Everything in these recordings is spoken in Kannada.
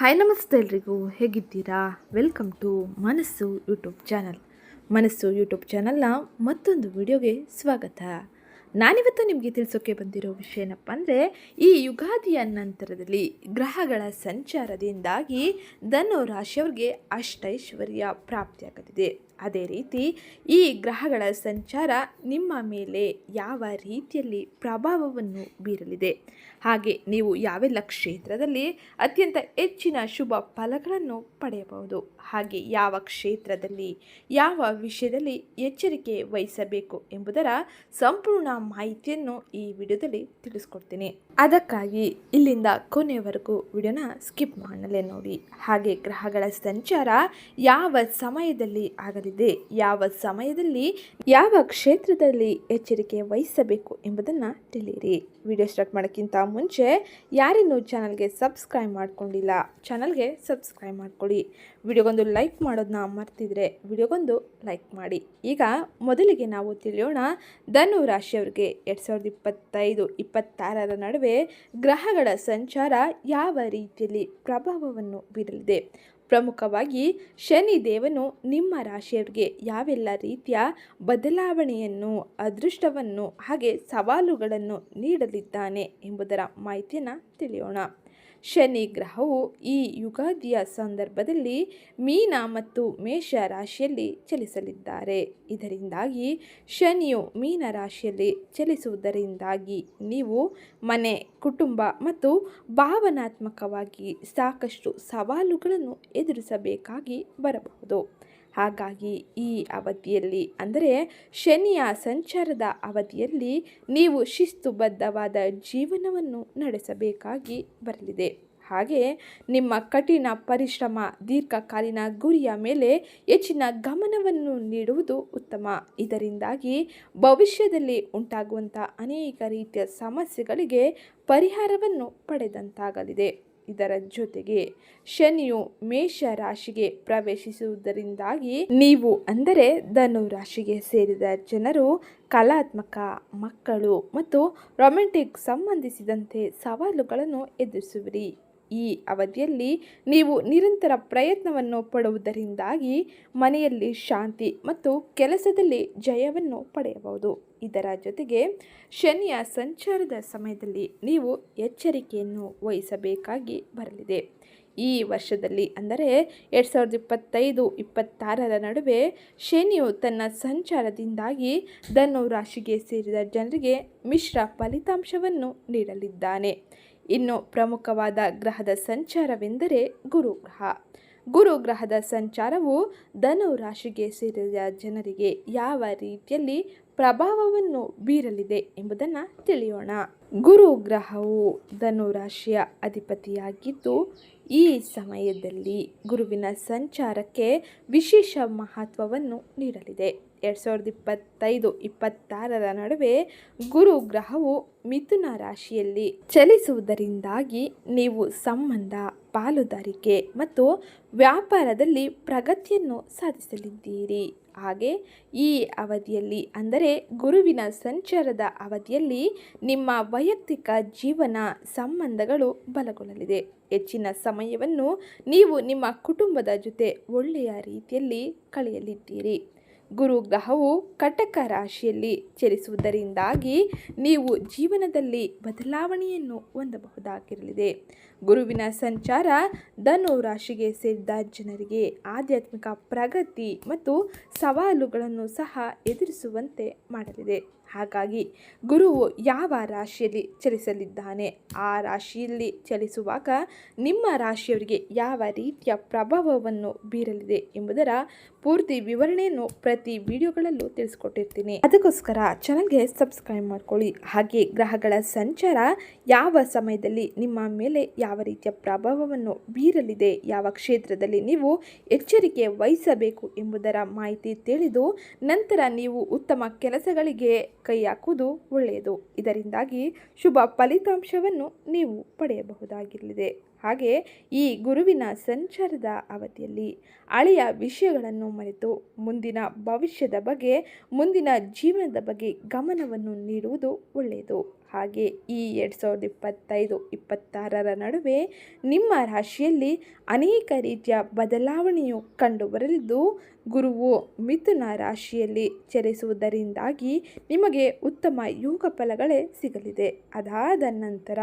ಹಾಯ್ ನಮಸ್ತೆ ಎಲ್ರಿಗೂ. ಹೇಗಿದ್ದೀರಾ? Welcome to Manassu YouTube channel Manassu YouTube ಚಾನಲ್ನ ಮತ್ತೊಂದು ವಿಡಿಯೋಗೆ ಸ್ವಾಗತ. ನಾನಿವತ್ತು ನಿಮಗೆ ತಿಳಿಸೋಕೆ ಬಂದಿರೋ ವಿಷಯ ಏನಪ್ಪ ಅಂದರೆ ಈ ಯುಗಾದಿಯ ನಂತರದಲ್ಲಿ ಗ್ರಹಗಳ ಸಂಚಾರದಿಂದಾಗಿ ಧನು ರಾಶಿಯವ್ರಿಗೆ ಅಷ್ಟೈಶ್ವರ್ಯ ಪ್ರಾಪ್ತಿಯಾಗಲಿದೆ. ಅದೇ ರೀತಿ ಈ ಗ್ರಹಗಳ ಸಂಚಾರ ನಿಮ್ಮ ಮೇಲೆ ಯಾವ ರೀತಿಯಲ್ಲಿ ಪ್ರಭಾವವನ್ನು ಬೀರಲಿದೆ? ಹಾಗೆ ನೀವು ಯಾವೆಲ್ಲ ಕ್ಷೇತ್ರದಲ್ಲಿ ಅತ್ಯಂತ ಹೆಚ್ಚಿನ ಶುಭ ಫಲಗಳನ್ನು ಪಡೆಯಬಹುದು? ಹಾಗೆ ಯಾವ ಕ್ಷೇತ್ರದಲ್ಲಿ, ಯಾವ ವಿಷಯದಲ್ಲಿ ಎಚ್ಚರಿಕೆ ವಹಿಸಬೇಕು ಎಂಬುದರ ಸಂಪೂರ್ಣ ಮಾಹಿತಿಯನ್ನು ಈ ವಿಡಿಯೋದಲ್ಲಿ ತಿಳಿಸ್ಕೊಡ್ತೀನಿ. ಅದಕ್ಕಾಗಿ ಇಲ್ಲಿಂದ ಕೊನೆಯವರೆಗೂ ವಿಡಿಯೋನ ಸ್ಕಿಪ್ ಮಾಡಲೇ ನೋಡಿ. ಹಾಗೆ ಗ್ರಹಗಳ ಸಂಚಾರ ಯಾವ ಸಮಯದಲ್ಲಿ ಆಗಲಿದೆ ಯಾವ ಸಮಯದಲ್ಲಿ ಯಾವ ಕ್ಷೇತ್ರದಲ್ಲಿ ಎಚ್ಚರಿಕೆ ವಹಿಸಬೇಕು ಎಂಬುದನ್ನು ತಿಳಿಯಿರಿ. ವಿಡಿಯೋ ಸ್ಟಾರ್ಟ್ ಮಾಡೋಕ್ಕಿಂತ ಮುಂಚೆ ಯಾರಿನ್ನೂ ಚಾನಲ್ಗೆ ಸಬ್ಸ್ಕ್ರೈಬ್ ಮಾಡಿಕೊಂಡಿಲ್ಲ, ಚಾನಲ್ಗೆ ಸಬ್ಸ್ಕ್ರೈಬ್ ಮಾಡ್ಕೊಳ್ಳಿ. ವಿಡಿಯೋಗೊಂದು ಲೈಕ್ ಮಾಡೋದನ್ನ ಮರ್ತಿದ್ರೆ ವಿಡಿಯೋಗೊಂದು ಲೈಕ್ ಮಾಡಿ. ಈಗ ಮೊದಲಿಗೆ ನಾವು ತಿಳಿಯೋಣ ಧನು ರಾಶಿಯವರಿಗೆ. ಎರಡು ಸಾವಿರದ ಇಪ್ಪತ್ತೈದು, ಇಪ್ಪತ್ತಾರರ ನಡುವೆ ಗ್ರಹಗಳ ಸಂಚಾರ ಯಾವ ರೀತಿಯಲ್ಲಿ ಪ್ರಭಾವವನ್ನು ಬೀರಲಿದೆ? ಪ್ರಮುಖವಾಗಿ ಶನಿ ದೇವನು ನಿಮ್ಮ ರಾಶಿಯವರಿಗೆ ಯಾವೆಲ್ಲ ರೀತಿಯ ಬದಲಾವಣೆಯನ್ನು, ಅದೃಷ್ಟವನ್ನು ಹಾಗೆ ಸವಾಲುಗಳನ್ನು ನೀಡಲಿದ್ದಾನೆ ಎಂಬುದರ ಮಾಹಿತಿಯನ್ನು ತಿಳಿಯೋಣ. ಶನಿ ಗ್ರಹವು ಈ ಯುಗಾದಿಯ ಸಂದರ್ಭದಲ್ಲಿ ಮೀನ ಮತ್ತು ಮೇಷ ರಾಶಿಯಲ್ಲಿ ಚಲಿಸಲಿದ್ದಾರೆ. ಇದರಿಂದಾಗಿ ಶನಿಯು ಮೀನ ರಾಶಿಯಲ್ಲಿ ಚಲಿಸುವುದರಿಂದಾಗಿ ನೀವು ಮನೆ, ಕುಟುಂಬ ಮತ್ತು ಭಾವನಾತ್ಮಕವಾಗಿ ಸಾಕಷ್ಟು ಸವಾಲುಗಳನ್ನು ಎದುರಿಸಬೇಕಾಗಿ ಬರಬಹುದು. ಹಾಗಾಗಿ ಈ ಅವಧಿಯಲ್ಲಿ, ಅಂದರೆ ಶನಿಯ ಸಂಚಾರದ ಅವಧಿಯಲ್ಲಿ, ನೀವು ಶಿಸ್ತುಬದ್ಧವಾದ ಜೀವನವನ್ನು ನಡೆಸಬೇಕಾಗಿ ಬರಲಿದೆ. ಹಾಗೆ ನಿಮ್ಮ ಕಠಿಣ ಪರಿಶ್ರಮ ದೀರ್ಘಕಾಲೀನ ಗುರಿಯ ಮೇಲೆ ಹೆಚ್ಚಿನ ಗಮನವನ್ನು ನೀಡುವುದು ಉತ್ತಮ. ಇದರಿಂದಾಗಿ ಭವಿಷ್ಯದಲ್ಲಿ ಉಂಟಾಗುವಂಥ ಅನೇಕ ರೀತಿಯ ಸಮಸ್ಯೆಗಳಿಗೆ ಪರಿಹಾರವನ್ನು ಪಡೆದಂತಾಗಲಿದೆ. ಇದರ ಜೊತೆಗೆ ಶನಿಯು ಮೇಷ ರಾಶಿಗೆ ಪ್ರವೇಶಿಸುವುದರಿಂದಾಗಿ ನೀವು ಅಂದರೆ ಧನು ರಾಶಿಗೆ ಸೇರಿದ ಜನರು, ಕಲಾತ್ಮಕ ಮಕ್ಕಳು ಮತ್ತು ರೊಮ್ಯಾಂಟಿಕ್ ಸಂಬಂಧಿಸಿದಂತೆ ಸವಾಲುಗಳನ್ನು ಎದುರಿಸುವಿರಿ. ಈ ಅವಧಿಯಲ್ಲಿ ನೀವು ನಿರಂತರ ಪ್ರಯತ್ನವನ್ನು ಪಡುವುದರಿಂದಾಗಿ ಮನೆಯಲ್ಲಿ ಶಾಂತಿ ಮತ್ತು ಕೆಲಸದಲ್ಲಿ ಜಯವನ್ನು ಪಡೆಯಬಹುದು. ಇದರ ಜೊತೆಗೆ ಶನಿಯ ಸಂಚಾರದ ಸಮಯದಲ್ಲಿ ನೀವು ಎಚ್ಚರಿಕೆಯನ್ನು ವಹಿಸಬೇಕಾಗಿ ಬರಲಿದೆ. ಈ ವರ್ಷದಲ್ಲಿ ಅಂದರೆ ಎರಡು ಸಾವಿರದ ಇಪ್ಪತ್ತೈದು, ಇಪ್ಪತ್ತಾರರ ನಡುವೆ ಶನಿಯು ತನ್ನ ಸಂಚಾರದಿಂದಾಗಿ ಧನು ರಾಶಿಗೆ ಸೇರಿದ ಜನರಿಗೆ ಮಿಶ್ರ ಫಲಿತಾಂಶವನ್ನು ನೀಡಲಿದ್ದಾನೆ. ಇನ್ನು ಪ್ರಮುಖವಾದ ಗ್ರಹದ ಸಂಚಾರವೆಂದರೆ ಗುರು ಗ್ರಹ ಗುರು ಗ್ರಹದ ಸಂಚಾರವು ಧನು ರಾಶಿಗೆ ಸೇರಿದ ಜನರಿಗೆ ಯಾವ ರೀತಿಯಲ್ಲಿ ಪ್ರಭಾವವನ್ನು ಬೀರಲಿದೆ ಎಂಬುದನ್ನು ತಿಳಿಯೋಣ. ಗುರು ಗ್ರಹವು ಧನು ರಾಶಿಯ ಅಧಿಪತಿಯಾಗಿದ್ದು, ಈ ಸಮಯದಲ್ಲಿ ಗುರುವಿನ ಸಂಚಾರಕ್ಕೆ ವಿಶೇಷ ಮಹತ್ವವನ್ನು ನೀಡಲಿದೆ. ಎರಡು ಸಾವಿರದ ಇಪ್ಪತ್ತೈದು, ಇಪ್ಪತ್ತಾರರ ನಡುವೆ ಗುರು ಗ್ರಹವು ಮಿಥುನ ರಾಶಿಯಲ್ಲಿ ಚಲಿಸುವುದರಿಂದಾಗಿ ನೀವು ಸಂಬಂಧ, ಪಾಲುದಾರಿಕೆ ಮತ್ತು ವ್ಯಾಪಾರದಲ್ಲಿ ಪ್ರಗತಿಯನ್ನು ಸಾಧಿಸಲಿದ್ದೀರಿ. ಹಾಗೆ ಈ ಅವಧಿಯಲ್ಲಿ ಅಂದರೆ ಗುರುವಿನ ಸಂಚಾರದ ಅವಧಿಯಲ್ಲಿ ನಿಮ್ಮ ವೈಯಕ್ತಿಕ ಜೀವನ ಸಂಬಂಧಗಳು ಬಲಗೊಳ್ಳಲಿದೆ. ಹೆಚ್ಚಿನ ಸಮಯವನ್ನು ನೀವು ನಿಮ್ಮ ಕುಟುಂಬದ ಜೊತೆ ಒಳ್ಳೆಯ ರೀತಿಯಲ್ಲಿ ಕಳೆಯಲಿದ್ದೀರಿ. ಗುರು ಗ್ರಹವು ಕಟಕ ರಾಶಿಯಲ್ಲಿ ಚಲಿಸುವುದರಿಂದಾಗಿ ನೀವು ಜೀವನದಲ್ಲಿ ಬದಲಾವಣೆಯನ್ನು ಹೊಂದಬಹುದಾಗಿರಲಿದೆ. ಗುರುವಿನ ಸಂಚಾರ ಧನು ರಾಶಿಗೆ ಸೇರಿದ ಜನರಿಗೆ ಆಧ್ಯಾತ್ಮಿಕ ಪ್ರಗತಿ ಮತ್ತು ಸವಾಲುಗಳನ್ನು ಸಹ ಎದುರಿಸುವಂತೆ ಮಾಡಲಿದೆ. ಹಾಗಾಗಿ ಗುರುವು ಯಾವ ರಾಶಿಯಲ್ಲಿ ಚಲಿಸಲಿದ್ದಾನೆ? ಆ ರಾಶಿಯಲ್ಲಿ ಚಲಿಸುವಾಗ ನಿಮ್ಮ ರಾಶಿಯವರಿಗೆ ಯಾವ ರೀತಿಯ ಪ್ರಭಾವವನ್ನು ಬೀರಲಿದೆ ಎಂಬುದರ ಪೂರ್ತಿ ವಿವರಣೆಯನ್ನು ಪ್ರತಿ ವಿಡಿಯೋಗಳಲ್ಲೂ ತಿಳಿಸ್ಕೊಟ್ಟಿರ್ತೀನಿ. ಅದಕ್ಕೋಸ್ಕರ ಚಾನಲ್ಗೆ ಸಬ್ಸ್ಕ್ರೈಬ್ ಮಾಡ್ಕೊಳ್ಳಿ. ಹಾಗೆ ಗ್ರಹಗಳ ಸಂಚಾರ ಯಾವ ಸಮಯದಲ್ಲಿ ನಿಮ್ಮ ಮೇಲೆ ಯಾವ ರೀತಿಯ ಪ್ರಭಾವವನ್ನು ಬೀರಲಿದೆ, ಯಾವ ಕ್ಷೇತ್ರದಲ್ಲಿ ನೀವು ಎಚ್ಚರಿಕೆ ವಹಿಸಬೇಕು ಎಂಬುದರ ಮಾಹಿತಿ ತಿಳಿದು ನಂತರ ನೀವು ಉತ್ತಮ ಕೆಲಸಗಳಿಗೆ ಕೈ ಹಾಕುವುದು ಒಳ್ಳೆಯದು. ಇದರಿಂದಾಗಿ ಶುಭ ಫಲಿತಾಂಶವನ್ನು ನೀವು ಪಡೆಯಬಹುದಾಗಿರಲಿದೆ. ಹಾಗೆ ಈ ಗುರುವಿನ ಸಂಚಾರದ ಅವಧಿಯಲ್ಲಿ ಹಳೆಯ ವಿಷಯಗಳನ್ನು ಮರೆತು ಮುಂದಿನ ಭವಿಷ್ಯದ ಬಗ್ಗೆ, ಮುಂದಿನ ಜೀವನದ ಬಗ್ಗೆ ಗಮನವನ್ನು ನೀಡುವುದು ಒಳ್ಳೆಯದು. ಹಾಗೆ ಈ ಎರಡು ಸಾವಿರದ ಇಪ್ಪತ್ತೈದು, ಇಪ್ಪತ್ತಾರರ ನಡುವೆ ನಿಮ್ಮ ರಾಶಿಯಲ್ಲಿ ಅನೇಕ ರೀತಿಯ ಬದಲಾವಣೆಯು ಕಂಡುಬರಲಿದ್ದು ಗುರುವು ಮಿಥುನ ರಾಶಿಯಲ್ಲಿ ಚಲಿಸುವುದರಿಂದಾಗಿ ನಿಮಗೆ ಉತ್ತಮ ಯೋಗ ಫಲಗಳೇ ಸಿಗಲಿದೆ. ಅದಾದ ನಂತರ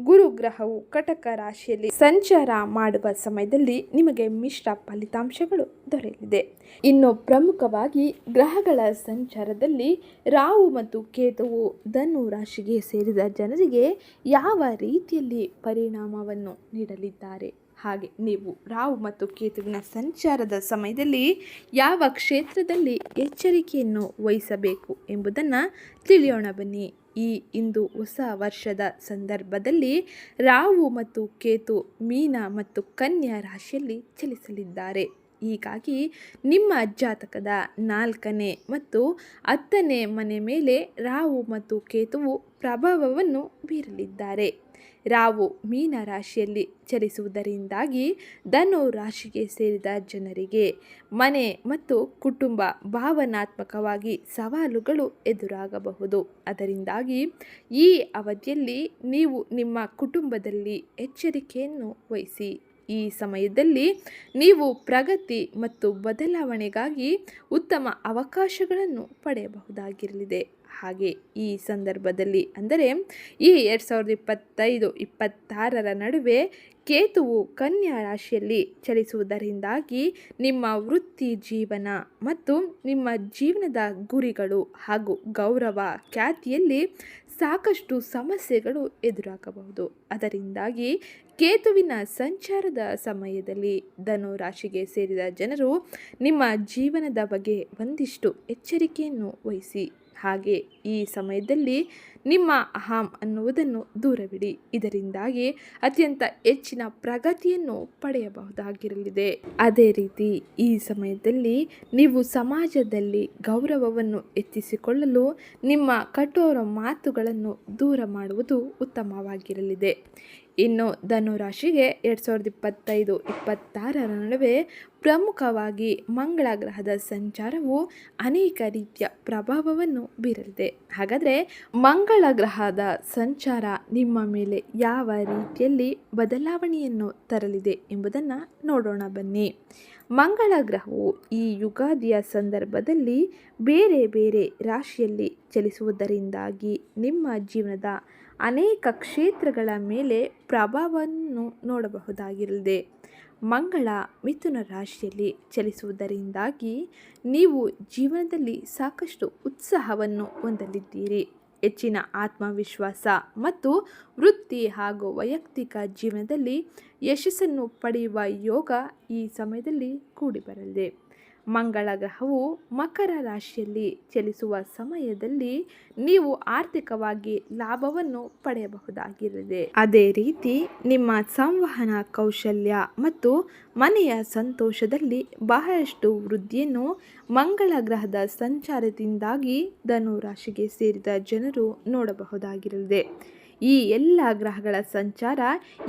ಗುರು ಗ್ರಹವು ಕಟಕ ರಾಶಿಯಲ್ಲಿ ಸಂಚಾರ ಮಾಡುವ ಸಮಯದಲ್ಲಿ ನಿಮಗೆ ಮಿಶ್ರ ಫಲಿತಾಂಶಗಳು ದೊರೆಯಲಿದೆ. ಇನ್ನು ಪ್ರಮುಖವಾಗಿ ಗ್ರಹಗಳ ಸಂಚಾರದಲ್ಲಿ ರಾಹು ಮತ್ತು ಕೇತುವು ಧನು ರಾಶಿಗೆ ಸೇರಿದ ಜನರಿಗೆ ಯಾವ ರೀತಿಯಲ್ಲಿ ಪರಿಣಾಮವನ್ನು ನೀಡಲಿದ್ದಾರೆ? ಹಾಗೆ ನೀವು ರಾವು ಮತ್ತು ಕೇತುವಿನ ಸಂಚಾರದ ಸಮಯದಲ್ಲಿ ಯಾವ ಕ್ಷೇತ್ರದಲ್ಲಿ ಎಚ್ಚರಿಕೆಯನ್ನು ವಹಿಸಬೇಕು ಎಂಬುದನ್ನು ತಿಳಿಯೋಣ ಬನ್ನಿ. ಈ ಇಂದು ಹೊಸ ವರ್ಷದ ಸಂದರ್ಭದಲ್ಲಿ ರಾವು ಮತ್ತು ಕೇತು ಮೀನ ಮತ್ತು ಕನ್ಯಾ ರಾಶಿಯಲ್ಲಿ ಚಲಿಸಲಿದ್ದಾರೆ. ಹೀಗಾಗಿ ನಿಮ್ಮ ಜಾತಕದ ನಾಲ್ಕನೇ ಮತ್ತು ಹತ್ತನೇ ಮನೆ ಮೇಲೆ ರಾಹು ಮತ್ತು ಕೇತುವು ಪ್ರಭಾವವನ್ನು ಬೀರಲಿದ್ದಾರೆ. ರಾವು ಮೀನ ರಾಶಿಯಲ್ಲಿ ಚಲಿಸುವುದರಿಂದಾಗಿ ಧನು ರಾಶಿಗೆ ಸೇರಿದ ಜನರಿಗೆ ಮನೆ ಮತ್ತು ಕುಟುಂಬ ಭಾವನಾತ್ಮಕವಾಗಿ ಸವಾಲುಗಳು ಎದುರಾಗಬಹುದು. ಅದರಿಂದಾಗಿ ಈ ಅವಧಿಯಲ್ಲಿ ನೀವು ನಿಮ್ಮ ಕುಟುಂಬದಲ್ಲಿ ಎಚ್ಚರಿಕೆಯನ್ನು ವಹಿಸಿ. ಈ ಸಮಯದಲ್ಲಿ ನೀವು ಪ್ರಗತಿ ಮತ್ತು ಬದಲಾವಣೆಗಾಗಿ ಉತ್ತಮ ಅವಕಾಶಗಳನ್ನು ಪಡೆಯಬಹುದಾಗಿರಲಿದೆ. ಹಾಗೆ ಈ ಸಂದರ್ಭದಲ್ಲಿ ಅಂದರೆ ಈ ಎರಡು ಸಾವಿರದ ಇಪ್ಪತ್ತೈದು, ಇಪ್ಪತ್ತಾರರ ನಡುವೆ ಕೇತುವು ಕನ್ಯಾ ರಾಶಿಯಲ್ಲಿ ಚಲಿಸುವುದರಿಂದಾಗಿ ನಿಮ್ಮ ವೃತ್ತಿ ಜೀವನ ಮತ್ತು ನಿಮ್ಮ ಜೀವನದ ಗುರಿಗಳು ಹಾಗೂ ಗೌರವ ಖ್ಯಾತಿಯಲ್ಲಿ ಸಾಕಷ್ಟು ಸಮಸ್ಯೆಗಳು ಎದುರಾಗಬಹುದು. ಅದರಿಂದಾಗಿ ಕೇತುವಿನ ಸಂಚಾರದ ಸಮಯದಲ್ಲಿ ಧನು ರಾಶಿಗೆ ಸೇರಿದ ಜನರು ನಿಮ್ಮ ಜೀವನದ ಬಗ್ಗೆ ಒಂದಿಷ್ಟು ಎಚ್ಚರಿಕೆಯನ್ನು ವಹಿಸಿ ಹಾಗೆ ಈ ಸಮಯದಲ್ಲಿ ನಿಮ್ಮ ಅಹಂ ಅನ್ನುವುದನ್ನು ದೂರವಿಡಿ. ಇದರಿಂದಾಗಿ ಅತ್ಯಂತ ಹೆಚ್ಚಿನ ಪ್ರಗತಿಯನ್ನು ಪಡೆಯಬಹುದಾಗಿರಲಿದೆ. ಅದೇ ರೀತಿ ಈ ಸಮಯದಲ್ಲಿ ನೀವು ಸಮಾಜದಲ್ಲಿ ಗೌರವವನ್ನು ಎತ್ತಿಸಿಕೊಳ್ಳಲು ನಿಮ್ಮ ಕಠೋರ ಮಾತುಗಳನ್ನು ದೂರ ಮಾಡುವುದು ಉತ್ತಮವಾಗಿರಲಿದೆ. ಇನ್ನು ಧನು ರಾಶಿಗೆ ಎರಡು ಸಾವಿರದ ಇಪ್ಪತ್ತೈದು, ಇಪ್ಪತ್ತಾರರ ನಡುವೆ ಪ್ರಮುಖವಾಗಿ ಮಂಗಳ ಗ್ರಹದ ಸಂಚಾರವು ಅನೇಕ ರೀತಿಯ ಪ್ರಭಾವವನ್ನು ಬೀರಲಿದೆ. ಹಾಗಾದರೆ ಮಂಗಳ ಗ್ರಹದ ಸಂಚಾರ ನಿಮ್ಮ ಮೇಲೆ ಯಾವ ರೀತಿಯಲ್ಲಿ ಬದಲಾವಣೆಯನ್ನು ತರಲಿದೆ ಎಂಬುದನ್ನು ನೋಡೋಣ ಬನ್ನಿ. ಮಂಗಳ ಗ್ರಹವು ಈ ಯುಗಾದಿಯ ಸಂದರ್ಭದಲ್ಲಿ ಬೇರೆ ಬೇರೆ ರಾಶಿಯಲ್ಲಿ ಚಲಿಸುವುದರಿಂದಾಗಿ ನಿಮ್ಮ ಜೀವನದ ಅನೇಕ ಕ್ಷೇತ್ರಗಳ ಮೇಲೆ ಪ್ರಭಾವವನ್ನು ನೋಡಬಹುದಾಗಿರಲಿದೆ. ಮಂಗಳ ಮಿಥುನ ರಾಶಿಯಲ್ಲಿ ಚಲಿಸುವುದರಿಂದಾಗಿ ನೀವು ಜೀವನದಲ್ಲಿ ಸಾಕಷ್ಟು ಉತ್ಸಾಹವನ್ನು ಹೊಂದಲಿದ್ದೀರಿ. ಹೆಚ್ಚಿನ ಆತ್ಮವಿಶ್ವಾಸ ಮತ್ತು ವೃತ್ತಿ ಹಾಗೂ ವೈಯಕ್ತಿಕ ಜೀವನದಲ್ಲಿ ಯಶಸ್ಸನ್ನು ಪಡೆಯುವ ಯೋಗ ಈ ಸಮಯದಲ್ಲಿ ಕೂಡಿಬರಲಿದೆ. ಮಂಗಳ ಗ್ರಹವು ಮಕರ ರಾಶಿಯಲ್ಲಿ ಚಲಿಸುವ ಸಮಯದಲ್ಲಿ ನೀವು ಆರ್ಥಿಕವಾಗಿ ಲಾಭವನ್ನು ಪಡೆಯಬಹುದಾಗಿರಲಿದೆ. ಅದೇ ರೀತಿ ನಿಮ್ಮ ಸಂವಹನ ಕೌಶಲ್ಯ ಮತ್ತು ಮನೆಯ ಸಂತೋಷದಲ್ಲಿ ಬಹಳಷ್ಟು ವೃದ್ಧಿಯನ್ನು ಮಂಗಳ ಗ್ರಹದ ಸಂಚಾರದಿಂದಾಗಿ ಧನು ರಾಶಿಗೆ ಸೇರಿದ ಜನರು ನೋಡಬಹುದಾಗಿರಲಿದೆ. ಈ ಎಲ್ಲ ಗ್ರಹಗಳ ಸಂಚಾರ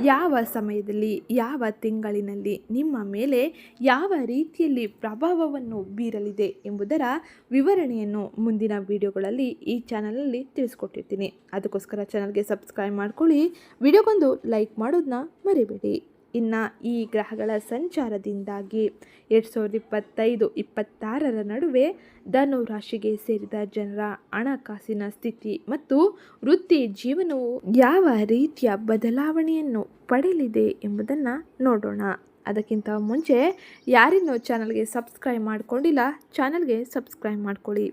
ಯಾವ ಸಮಯದಲ್ಲಿ, ಯಾವ ತಿಂಗಳಿನಲ್ಲಿ, ನಿಮ್ಮ ಮೇಲೆ ಯಾವ ರೀತಿಯಲ್ಲಿ ಪ್ರಭಾವವನ್ನು ಬೀರಲಿದೆ ಎಂಬುದರ ವಿವರಣೆಯನ್ನು ಮುಂದಿನ ವಿಡಿಯೋಗಳಲ್ಲಿ ಈ ಚಾನಲಲ್ಲಿ ತಿಳಿಸ್ಕೊಟ್ಟಿರ್ತೀನಿ. ಅದಕ್ಕೋಸ್ಕರ ಚಾನಲ್ಗೆ ಸಬ್ಸ್ಕ್ರೈಬ್ ಮಾಡ್ಕೊಳ್ಳಿ. ವಿಡಿಯೋಗೊಂದು ಲೈಕ್ ಮಾಡೋದನ್ನ ಮರಿಬೇಡಿ. ಇನ್ನು ಈ ಗ್ರಹಗಳ ಸಂಚಾರದಿಂದಾಗಿ ಎರಡು ಸಾವಿರದ ಇಪ್ಪತ್ತೈದು, ಇಪ್ಪತ್ತಾರರ ನಡುವೆ ಧನು ರಾಶಿಗೆ ಸೇರಿದ ಜನರ ಹಣಕಾಸಿನ ಸ್ಥಿತಿ ಮತ್ತು ವೃತ್ತಿ ಜೀವನವು ಯಾವ ರೀತಿಯ ಬದಲಾವಣೆಯನ್ನು ಪಡೆಯಲಿದೆ ಎಂಬುದನ್ನು ನೋಡೋಣ. ಅದಕ್ಕಿಂತ ಮುಂಚೆ ಯಾರಿನ್ನೂ ಚಾನಲ್ಗೆ ಸಬ್ಸ್ಕ್ರೈಬ್ ಮಾಡ್ಕೊಂಡಿಲ್ಲ, ಚಾನಲ್ಗೆ ಸಬ್ಸ್ಕ್ರೈಬ್ ಮಾಡ್ಕೊಳ್ಳಿ.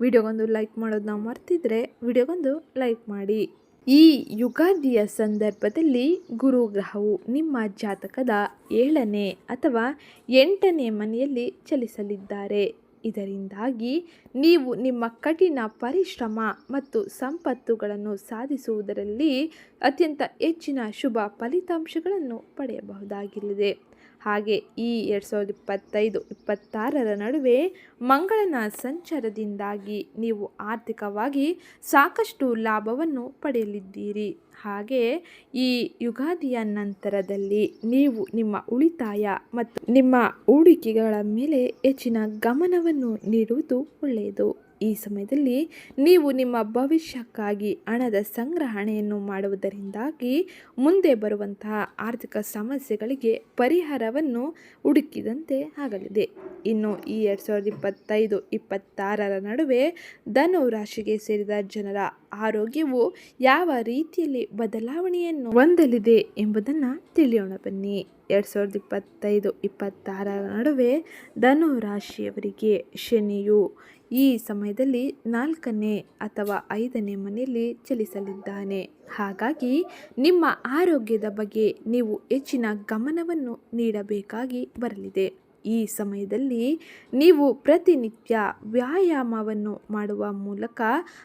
ವಿಡಿಯೋಗೊಂದು ಲೈಕ್ ಮಾಡೋದನ್ನ ಮರ್ತಿದ್ರೆ ವಿಡಿಯೋಗೊಂದು ಲೈಕ್ ಮಾಡಿ. ಈ ಯುಗಾದಿಯ ಸಂದರ್ಭದಲ್ಲಿ ಗುರು ಗ್ರಹವು ನಿಮ್ಮ ಜಾತಕದ ಏಳನೇ ಅಥವಾ ಎಂಟನೇ ಮನೆಯಲ್ಲಿ ಚಲಿಸಲಿದ್ದಾರೆ. ಇದರಿಂದಾಗಿ ನೀವು ನಿಮ್ಮ ಕಠಿಣ ಪರಿಶ್ರಮ ಮತ್ತು ಸಂಪತ್ತುಗಳನ್ನು ಸಾಧಿಸುವುದರಲ್ಲಿ ಅತ್ಯಂತ ಹೆಚ್ಚಿನ ಶುಭ ಫಲಿತಾಂಶಗಳನ್ನು ಪಡೆಯಬಹುದಾಗಿರಲಿದೆ ಹಾಗೆ ಈ ಎರಡು ಸಾವಿರದ ಇಪ್ಪತ್ತೈದು, ಇಪ್ಪತ್ತಾರರ ನಡುವೆ ಮಂಗಳನ ಸಂಚಾರದಿಂದಾಗಿ ನೀವು ಆರ್ಥಿಕವಾಗಿ ಸಾಕಷ್ಟು ಲಾಭವನ್ನು ಪಡೆಯಲಿದ್ದೀರಿ. ಹಾಗೆ ಈ ಯುಗಾದಿಯ ನಂತರದಲ್ಲಿ ನೀವು ನಿಮ್ಮ ಉಳಿತಾಯ ಮತ್ತು ನಿಮ್ಮ ಹೂಡಿಕೆಗಳ ಮೇಲೆ ಹೆಚ್ಚಿನ ಗಮನವನ್ನು ನೀಡುವುದು ಒಳ್ಳೆಯದು. ಈ ಸಮಯದಲ್ಲಿ ನೀವು ನಿಮ್ಮ ಭವಿಷ್ಯಕ್ಕಾಗಿ ಹಣದ ಸಂಗ್ರಹಣೆಯನ್ನು ಮಾಡುವುದರಿಂದಾಗಿ ಮುಂದೆ ಬರುವಂತಹ ಆರ್ಥಿಕ ಸಮಸ್ಯೆಗಳಿಗೆ ಪರಿಹಾರವನ್ನು ಹುಡುಕಿದಂತೆ ಆಗಲಿದೆ. ಇನ್ನು ಈ ಎರಡು ಸಾವಿರದ ಇಪ್ಪತ್ತೈದು, ಇಪ್ಪತ್ತಾರರ ನಡುವೆ ಧನು ರಾಶಿಗೆ ಸೇರಿದ ಜನರ ಆರೋಗ್ಯವು ಯಾವ ರೀತಿಯಲ್ಲಿ ಬದಲಾವಣೆಯನ್ನು ಹೊಂದಲಿದೆ ಎಂಬುದನ್ನು ತಿಳಿಯೋಣ ಬನ್ನಿ. ಎರಡು ಸಾವಿರದ ಇಪ್ಪತ್ತೈದು, ಇಪ್ಪತ್ತಾರರ ನಡುವೆ ಧನು ರಾಶಿಯವರಿಗೆ ಶನಿಯು ಈ ಸಮಯದಲ್ಲಿ ನಾಲ್ಕನೇ ಅಥವಾ ಐದನೇ ಮನೆಯಲ್ಲಿ ಚಲಿಸಲಿದ್ದಾನೆ. ಹಾಗಾಗಿ ನಿಮ್ಮ ಆರೋಗ್ಯದ ಬಗ್ಗೆ ನೀವು ಹೆಚ್ಚಿನ ಗಮನವನ್ನು ನೀಡಬೇಕಾಗಿ ಬರಲಿದೆ. ಈ ಸಮಯದಲ್ಲಿ ನೀವು ಪ್ರತಿನಿತ್ಯ ವ್ಯಾಯಾಮವನ್ನು ಮಾಡುವ ಮೂಲಕ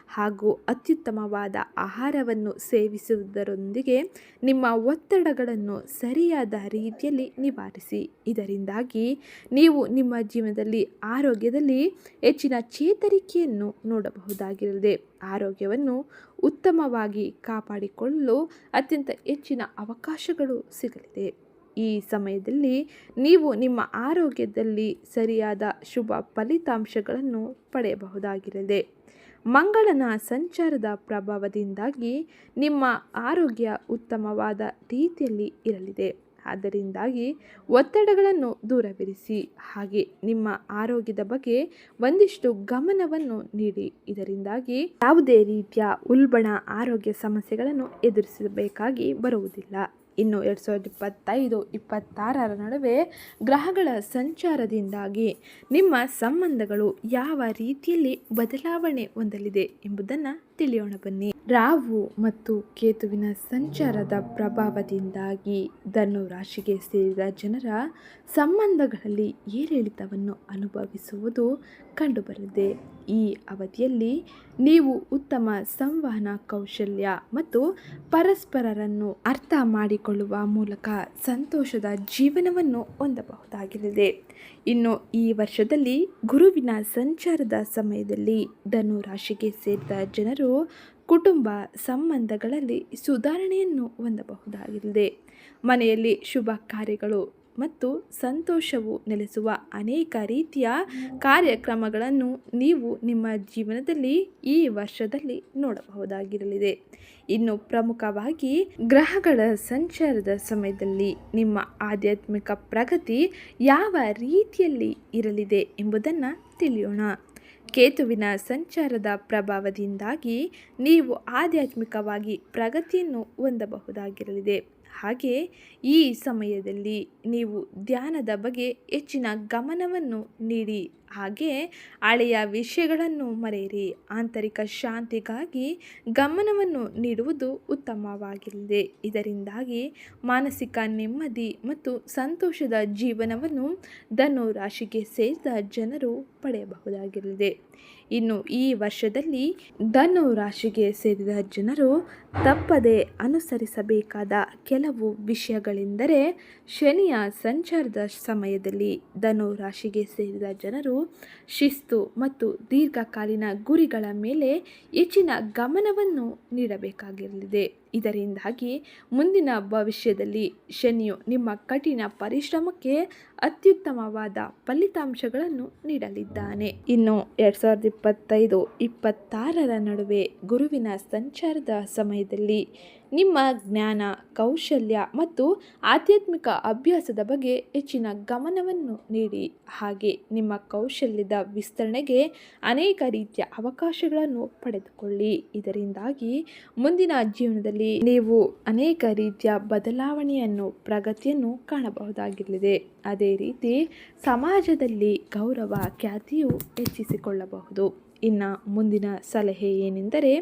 ಹಾಗೂ ಅತ್ಯುತ್ತಮವಾದ ಆಹಾರವನ್ನು ಸೇವಿಸುವುದರೊಂದಿಗೆ ನಿಮ್ಮ ಒತ್ತಡಗಳನ್ನು ಸರಿಯಾದ ರೀತಿಯಲ್ಲಿ ನಿವಾರಿಸಿ. ಇದರಿಂದಾಗಿ ನೀವು ನಿಮ್ಮ ಜೀವನದಲ್ಲಿ ಆರೋಗ್ಯದಲ್ಲಿ ಹೆಚ್ಚಿನ ಚೇತರಿಕೆಯನ್ನು ನೋಡಬಹುದಾಗಿರಲಿದೆ. ಆರೋಗ್ಯವನ್ನು ಉತ್ತಮವಾಗಿ ಕಾಪಾಡಿಕೊಳ್ಳಲು ಅತ್ಯಂತ ಹೆಚ್ಚಿನ ಅವಕಾಶಗಳು ಸಿಗಲಿದೆ. ಈ ಸಮಯದಲ್ಲಿ ನೀವು ನಿಮ್ಮ ಆರೋಗ್ಯದಲ್ಲಿ ಸರಿಯಾದ ಶುಭ ಫಲಿತಾಂಶಗಳನ್ನು ಪಡೆಯಬಹುದಾಗಿರಲಿದೆ ಮಂಗಳನ ಸಂಚಾರದ ಪ್ರಭಾವದಿಂದಾಗಿ ನಿಮ್ಮ ಆರೋಗ್ಯ ಉತ್ತಮವಾದ ರೀತಿಯಲ್ಲಿ ಇರಲಿದೆ. ಆದ್ದರಿಂದಾಗಿ ಒತ್ತಡಗಳನ್ನು ದೂರವಿರಿಸಿ. ಹಾಗೆ ನಿಮ್ಮ ಆರೋಗ್ಯದ ಬಗ್ಗೆ ಒಂದಿಷ್ಟು ಗಮನವನ್ನು ನೀಡಿ. ಇದರಿಂದಾಗಿ ಯಾವುದೇ ರೀತಿಯ ಉಲ್ಬಣ ಆರೋಗ್ಯ ಸಮಸ್ಯೆಗಳನ್ನು ಎದುರಿಸಬೇಕಾಗಿ ಬರುವುದಿಲ್ಲ. ಇನ್ನು ಎರಡು ಸಾವಿರದ ಇಪ್ಪತ್ತೈದು, ಇಪ್ಪತ್ತಾರರ ನಡುವೆ ಗ್ರಹಗಳ ಸಂಚಾರದಿಂದಾಗಿ ನಿಮ್ಮ ಸಂಬಂಧಗಳು ಯಾವ ರೀತಿಯಲ್ಲಿ ಬದಲಾವಣೆ ಹೊಂದಲಿದೆ ಎಂಬುದನ್ನು ತಿಳಿಯೋಣ ಬನ್ನಿ. ರಾಹು ಮತ್ತು ಕೇತುವಿನ ಸಂಚಾರದ ಪ್ರಭಾವದಿಂದಾಗಿ ಧನು ರಾಶಿಗೆ ಸೇರಿದ ಜನರ ಸಂಬಂಧಗಳಲ್ಲಿ ಏರಿಳಿತವನ್ನು ಅನುಭವಿಸುವುದು ಕಂಡುಬರಲಿದೆ. ಈ ಅವಧಿಯಲ್ಲಿ ನೀವು ಉತ್ತಮ ಸಂವಹನ ಕೌಶಲ್ಯ ಮತ್ತು ಪರಸ್ಪರರನ್ನು ಅರ್ಥ ಮಾಡಿಕೊಳ್ಳುವ ಮೂಲಕ ಸಂತೋಷದ ಜೀವನವನ್ನು ಹೊಂದಬಹುದಾಗಿರಲಿದೆ ಇನ್ನು ಈ ವರ್ಷದಲ್ಲಿ ಗುರುವಿನ ಸಂಚಾರದ ಸಮಯದಲ್ಲಿ ಧನು ರಾಶಿಗೆ ಸೇರಿದ ಜನರು ಕುಟುಂಬ ಸಂಬಂಧಗಳಲ್ಲಿ ಸುಧಾರಣೆಯನ್ನು ಹೊಂದಬಹುದಾಗಿದೆ. ಮನೆಯಲ್ಲಿ ಶುಭ ಕಾರ್ಯಗಳು ಮತ್ತು ಸಂತೋಷವು ನೆಲೆಸುವ ಅನೇಕ ರೀತಿಯ ಕಾರ್ಯಕ್ರಮಗಳನ್ನು ನೀವು ನಿಮ್ಮ ಜೀವನದಲ್ಲಿ ಈ ವರ್ಷದಲ್ಲಿ ನೋಡಬಹುದಾಗಿರಲಿದೆ. ಇನ್ನು ಪ್ರಮುಖವಾಗಿ ಗ್ರಹಗಳ ಸಂಚಾರದ ಸಮಯದಲ್ಲಿ ನಿಮ್ಮ ಆಧ್ಯಾತ್ಮಿಕ ಪ್ರಗತಿ ಯಾವ ರೀತಿಯಲ್ಲಿ ಇರಲಿದೆ ಎಂಬುದನ್ನು ತಿಳಿಯೋಣ. ಕೇತುವಿನ ಸಂಚಾರದ ಪ್ರಭಾವದಿಂದಾಗಿ ನೀವು ಆಧ್ಯಾತ್ಮಿಕವಾಗಿ ಪ್ರಗತಿಯನ್ನು ಹೊಂದಬಹುದಾಗಿರಲಿದೆ. ಹಾಗೆ ಈ ಸಮಯದಲ್ಲಿ ನೀವು ಧ್ಯಾನದ ಬಗ್ಗೆ ಹೆಚ್ಚಿನ ಗಮನವನ್ನು ನೀಡಿ. ಹಾಗೆ ಹಳೆಯ ವಿಷಯಗಳನ್ನು ಮರೆಯಿರಿ. ಆಂತರಿಕ ಶಾಂತಿಗಾಗಿ ಗಮನವನ್ನು ನೀಡುವುದು ಉತ್ತಮವಾಗಿದೆ ಇದರಿಂದಾಗಿ ಮಾನಸಿಕ ನೆಮ್ಮದಿ ಮತ್ತು ಸಂತೋಷದ ಜೀವನವನ್ನು ಧನು ರಾಶಿಗೆ ಸೇರಿದ ಜನರು ಪಡೆಯಬಹುದಾಗಿರಲಿದೆ. ಇನ್ನು ಈ ವರ್ಷದಲ್ಲಿ ಧನು ರಾಶಿಗೆ ಸೇರಿದ ಜನರು ತಪ್ಪದೆ ಅನುಸರಿಸಬೇಕಾದ ಕೆಲವು ವಿಷಯಗಳೆಂದರೆ ಶನಿಯ ಸಂಚಾರದ ಸಮಯದಲ್ಲಿ ಧನು ರಾಶಿಗೆ ಸೇರಿದ ಜನರು ಶಿಸ್ತು ಮತ್ತು ದೀರ್ಘಕಾಲೀನ ಗುರಿಗಳ ಮೇಲೆ ಹೆಚ್ಚಿನ ಗಮನವನ್ನು ನೀಡಬೇಕಾಗಿರಲಿದೆ. ಇದರಿಂದಾಗಿ ಮುಂದಿನ ಭವಿಷ್ಯದಲ್ಲಿ ಶನಿಯು ನಿಮ್ಮ ಕಠಿಣ ಪರಿಶ್ರಮಕ್ಕೆ ಅತ್ಯುತ್ತಮವಾದ ಫಲಿತಾಂಶಗಳನ್ನು ನೀಡಲಿದ್ದಾನೆ. ಇನ್ನು ಎರಡು ಸಾವಿರದ ಇಪ್ಪತ್ತೈದು, ಇಪ್ಪತ್ತಾರರ ನಡುವೆ ಗುರುವಿನ ಸಂಚಾರದ ಸಮಯದಲ್ಲಿ ನಿಮ್ಮ ಜ್ಞಾನ, ಕೌಶಲ್ಯ ಮತ್ತು ಆಧ್ಯಾತ್ಮಿಕ ಅಭ್ಯಾಸದ ಬಗ್ಗೆ ಹೆಚ್ಚಿನ ಗಮನವನ್ನು ನೀಡಿ. ಹಾಗೆ ನಿಮ್ಮ ಕೌಶಲ್ಯದ ವಿಸ್ತರಣೆಗೆ ಅನೇಕ ರೀತಿಯ ಅವಕಾಶಗಳನ್ನು ಪಡೆದುಕೊಳ್ಳಿ. ಇದರಿಂದಾಗಿ ಮುಂದಿನ ಜೀವನದಲ್ಲಿ ನೀವು ಅನೇಕ ರೀತಿಯ ಬದಲಾವಣೆಯನ್ನು, ಪ್ರಗತಿಯನ್ನು ಕಾಣಬಹುದಾಗಿರಲಿದೆ. ಅದೇ ರೀತಿ ಸಮಾಜದಲ್ಲಿ ಗೌರವ, ಖ್ಯಾತಿಯು ಹೆಚ್ಚಿಸಿಕೊಳ್ಳಬಹುದು. ಇನ್ನು ಮುಂದಿನ ಸಲಹೆ ಏನೆಂದರೆ,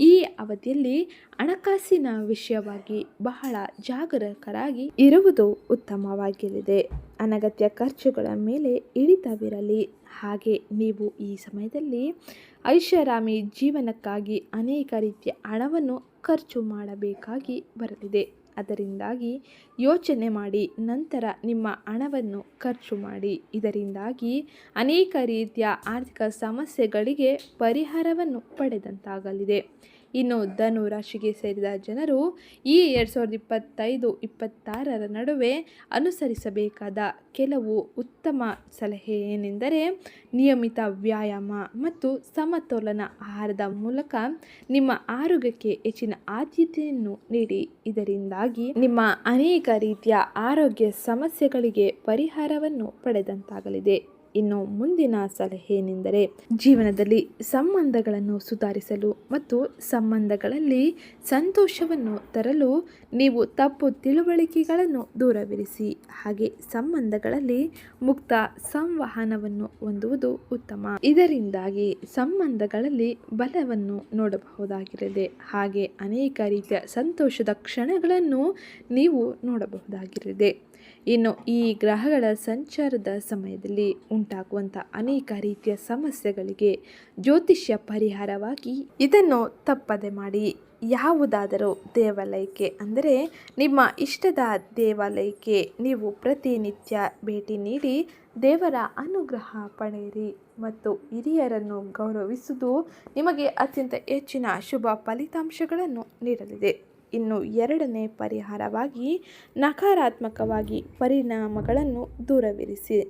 ಈ ಅವಧಿಯಲ್ಲಿ ಹಣಕಾಸಿನ ವಿಷಯವಾಗಿ ಬಹಳ ಜಾಗರೂಕರಾಗಿ ಇರುವುದು ಉತ್ತಮವಾಗಿರಲಿದೆ. ಅನಗತ್ಯ ಖರ್ಚುಗಳ ಮೇಲೆ ಹಿಡಿತವಿರಲಿ. ಹಾಗೆ ನೀವು ಈ ಸಮಯದಲ್ಲಿ ಐಷಾರಾಮಿ ಜೀವನಕ್ಕಾಗಿ ಅನೇಕ ರೀತಿಯ ಹಣವನ್ನು ಖರ್ಚು ಮಾಡಬೇಕಾಗಿ ಬರಲಿದೆ. ಅದರಿಂದಾಗಿ ಯೋಚನೆ ಮಾಡಿ, ನಂತರ ನಿಮ್ಮ ಹಣವನ್ನು ಖರ್ಚು ಮಾಡಿ. ಇದರಿಂದಾಗಿ ಅನೇಕ ರೀತಿಯ ಆರ್ಥಿಕ ಸಮಸ್ಯೆಗಳಿಗೆ ಪರಿಹಾರವನ್ನು ಪಡೆದಂತಾಗಲಿದೆ. ಇನ್ನು ಧನು ರಾಶಿಗೆ ಸೇರಿದ ಜನರು ಈ ಎರಡು ಸಾವಿರದ ಇಪ್ಪತ್ತೈದು, ಇಪ್ಪತ್ತಾರರ ನಡುವೆ ಅನುಸರಿಸಬೇಕಾದ ಕೆಲವು ಉತ್ತಮ ಸಲಹೆ ಏನೆಂದರೆ ನಿಯಮಿತ ವ್ಯಾಯಾಮ ಮತ್ತು ಸಮತೋಲನ ಆಹಾರದ ಮೂಲಕ ನಿಮ್ಮ ಆರೋಗ್ಯಕ್ಕೆ ಹೆಚ್ಚಿನ ಆದ್ಯತೆಯನ್ನು ನೀಡಿ. ಇದರಿಂದಾಗಿ ನಿಮ್ಮ ಅನೇಕ ರೀತಿಯ ಆರೋಗ್ಯ ಸಮಸ್ಯೆಗಳಿಗೆ ಪರಿಹಾರವನ್ನು ಪಡೆದಂತಾಗಲಿದೆ. ಇನ್ನು ಮುಂದಿನ ಸಲಹೆ ಏನೆಂದರೆ ಜೀವನದಲ್ಲಿ ಸಂಬಂಧಗಳನ್ನು ಸುಧಾರಿಸಲು ಮತ್ತು ಸಂಬಂಧಗಳಲ್ಲಿ ಸಂತೋಷವನ್ನು ತರಲು ನೀವು ತಪ್ಪು ತಿಳುವಳಿಕೆಗಳನ್ನು ದೂರವಿರಿಸಿ. ಹಾಗೆ ಸಂಬಂಧಗಳಲ್ಲಿ ಮುಕ್ತ ಸಂವಹನವನ್ನು ಹೊಂದುವುದು ಉತ್ತಮ. ಇದರಿಂದಾಗಿ ಸಂಬಂಧಗಳಲ್ಲಿ ಬಲವನ್ನು ನೋಡಬಹುದಾಗಿರದೆ ಹಾಗೆ ಅನೇಕ ರೀತಿಯ ಸಂತೋಷದ ಕ್ಷಣಗಳನ್ನು ನೀವು ನೋಡಬಹುದಾಗಿರದೆ ಇನ್ನು ಈ ಗ್ರಹಗಳ ಸಂಚಾರದ ಸಮಯದಲ್ಲಿ ಉಂಟಾಗುವಂಥ ಅನೇಕ ರೀತಿಯ ಸಮಸ್ಯೆಗಳಿಗೆ ಜ್ಯೋತಿಷ್ಯ ಪರಿಹಾರವಾಗಿ ಇದನ್ನು ತಪ್ಪದೆ ಮಾಡಿ. ಯಾವುದಾದರೂ ದೇವಾಲಯಕ್ಕೆ ಅಂದರೆ ನಿಮ್ಮ ಇಷ್ಟದ ದೇವಾಲಯಕ್ಕೆ ನೀವು ಪ್ರತಿನಿತ್ಯ ಭೇಟಿ ನೀಡಿ ದೇವರ ಅನುಗ್ರಹ ಪಡೆಯಿರಿ ಮತ್ತು ಹಿರಿಯರನ್ನು ಗೌರವಿಸುವುದು ನಿಮಗೆ ಅತ್ಯಂತ ಹೆಚ್ಚಿನ ಶುಭ ಫಲಿತಾಂಶಗಳನ್ನು ನೀಡಲಿದೆ. ಇನ್ನು ಎರಡನೇ ಪರಿಹಾರವಾಗಿ ನಕಾರಾತ್ಮಕವಾಗಿ ಪರಿಣಾಮಗಳನ್ನು ದೂರವಿರಿಸಿ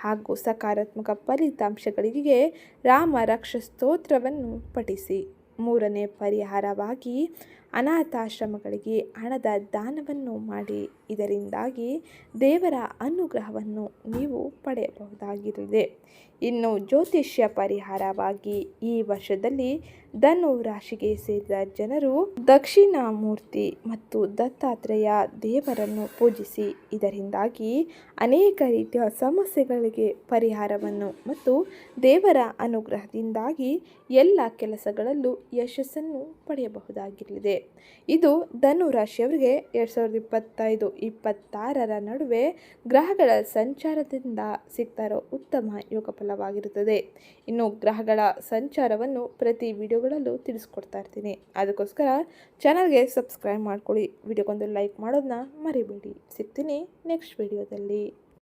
ಹಾಗೂ ಸಕಾರಾತ್ಮಕ ಫಲಿತಾಂಶಗಳಿಗೆ ರಾಮ ರಕ್ಷ ಸ್ತೋತ್ರವನ್ನು ಪಠಿಸಿ. ಮೂರನೇ ಪರಿಹಾರವಾಗಿ ಅನಾಥಾಶ್ರಮಗಳಿಗೆ ಹಣದ ದಾನವನ್ನು ಮಾಡಿ, ಇದರಿಂದಾಗಿ ದೇವರ ಅನುಗ್ರಹವನ್ನು ನೀವು ಪಡೆಯಬಹುದಾಗಿರುತ್ತದೆ. ಇನ್ನು ಜ್ಯೋತಿಷ್ಯ ಪರಿಹಾರವಾಗಿ ಈ ವರ್ಷದಲ್ಲಿ ಧನು ರಾಶಿಗೆ ಸೇರಿದ ಜನರು ದಕ್ಷಿಣಾಮೂರ್ತಿ ಮತ್ತು ದತ್ತಾತ್ರೇಯ ದೇವರನ್ನು ಪೂಜಿಸಿ, ಇದರಿಂದಾಗಿ ಅನೇಕ ರೀತಿಯ ಸಮಸ್ಯೆಗಳಿಗೆ ಪರಿಹಾರವನ್ನು ಮತ್ತು ದೇವರ ಅನುಗ್ರಹದಿಂದಾಗಿ ಎಲ್ಲ ಕೆಲಸಗಳಲ್ಲೂ ಯಶಸ್ಸನ್ನು ಪಡೆಯಬಹುದಾಗಿರಲಿದೆ. ಇದು ಧನು ರಾಶಿಯವರಿಗೆ ಎರಡು ಸಾವಿರದ ಇಪ್ಪತ್ತೈದು, ಇಪ್ಪತ್ತಾರರ ನಡುವೆ ಗ್ರಹಗಳ ಸಂಚಾರದಿಂದ ಸಿಗ್ತಾ ಉತ್ತಮ ಯೋಗ ಫಲವಾಗಿರುತ್ತದೆ. ಇನ್ನು ಗ್ರಹಗಳ ಸಂಚಾರವನ್ನು ಪ್ರತಿ ವಿಡಿಯೋಗಳಲ್ಲೂ ತಿಳಿಸ್ಕೊಡ್ತಾ ಇರ್ತೀನಿ. ಅದಕ್ಕೋಸ್ಕರ ಚಾನಲ್ಗೆ ಸಬ್ಸ್ಕ್ರೈಬ್ ಮಾಡ್ಕೊಳ್ಳಿ. ವಿಡಿಯೋಗೊಂದು ಲೈಕ್ ಮಾಡೋದನ್ನ ಮರಿಬೇಡಿ. ಸಿಗ್ತೀನಿ ನೆಕ್ಸ್ಟ್ ವಿಡಿಯೋದಲ್ಲಿ.